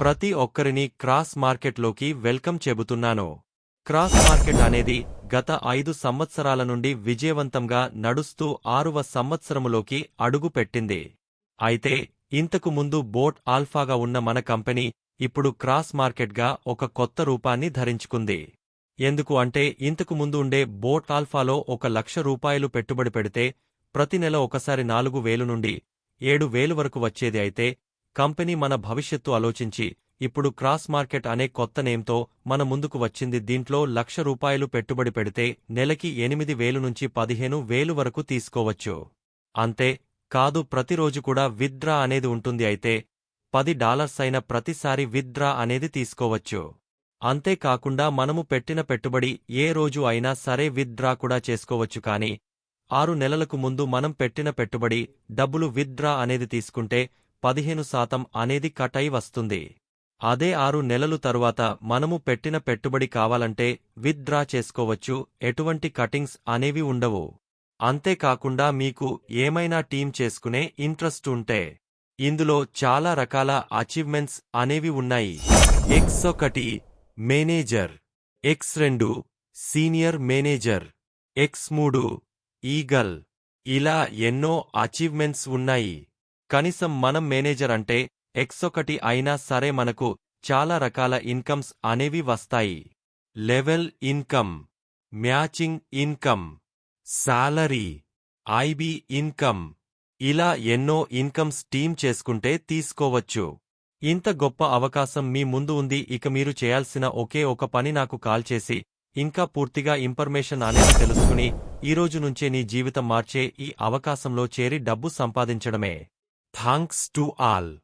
ప్రతి ఒక్కరిని క్రాస్ మార్కెట్లోకి వెల్కమ్ చెబుతున్నాను. క్రాస్ మార్కెట్ అనేది గత ఐదు సంవత్సరాల నుండి విజయవంతంగా నడుస్తూ ఆరువ సంవత్సరములోకి అడుగు పెట్టింది అయితే ఇంతకు ముందు బోట్ ఆల్ఫాగా ఉన్న మన కంపెనీ ఇప్పుడు క్రాస్ మార్కెట్గా ఒక కొత్త రూపాన్ని ధరించుకుంది. ఎందుకు అంటే ఇంతకు ముందు ఉండే బోట్ ఆల్ఫాలో ఒక లక్ష రూపాయలు పెట్టుబడి పెడితే ప్రతి నెల ఒకసారి నాలుగు వేలు నుండి ఏడు వేలు వరకు వచ్చేది అయితే కంపెనీ మన భవిష్యత్తు ఆలోచించి ఇప్పుడు క్రాస్ మార్కెట్ అనే కొత్త నేమ్తో మన ముందుకు వచ్చింది. దీంట్లో లక్ష రూపాయలు పెట్టుబడి పెడితే నెలకి ఎనిమిది వేలు నుంచి పదిహేను వేలు వరకు తీసుకోవచ్చు. అంతే కాదు ప్రతిరోజు కూడా విత్డ్రా అనేది ఉంటుంది. అయితే పది డాలర్స్ అయిన ప్రతిసారి విత్డ్రా అనేది తీసుకోవచ్చు. అంతేకాకుండా మనము పెట్టిన పెట్టుబడి ఏ రోజు అయినా సరే విత్డ్రా కూడా చేసుకోవచ్చు. కానీ ఆరు నెలలకు ముందు మనం పెట్టిన పెట్టుబడి డబ్బులు విత్డ్రా అనేది తీసుకుంటే పదిహేను శాతం అనేది కట్ అయి వస్తుంది. అదే ఆరు నెలలు తరువాత మనము పెట్టిన పెట్టుబడి కావాలంటే విత్డ్రా చేసుకోవచ్చు ఎటువంటి కటింగ్స్ అనేవి ఉండవు. అంతేకాకుండా మీకు ఏమైనా టీం చేసుకునే ఇంట్రెస్ట్ ఉంటే ఇందులో చాలా రకాల అచీవ్మెంట్స్ అనేవి ఉన్నాయి. ఎక్స్ ఒకటి మేనేజర్. ఎక్స్ రెండు సీనియర్ మేనేజర్. ఎక్స్ మూడు ఈగల్. ఇలా ఎన్నో అచీవ్మెంట్స్ ఉన్నాయి. కనీసం మనం మేనేజర్ అంటే ఎక్స్ ఒకటి అయినా సరే మనకు చాలా రకాల ఇన్కమ్స్ అనేవి వస్తాయి. Level income matching income salary IB income ఇలా ఎన్నో ఇన్కమ్స్ టీమ్ చేసుకుంటే తీసుకోవచ్చు. ఇంత గొప్ప అవకాశం మీ ముందు ఉంది ఇక మీరు చేయాల్సిన ఒకే ఒక పని నాకు కాల్ చేసి ఇంకా పూర్తిగా ఇన్ఫర్మేషన్ అనేది తెలుసుకుని ఈరోజు నుంచే నీ జీవితం మార్చే ఈ అవకాశంలో చేరి డబ్బు సంపాదించడమే. Punks Dual.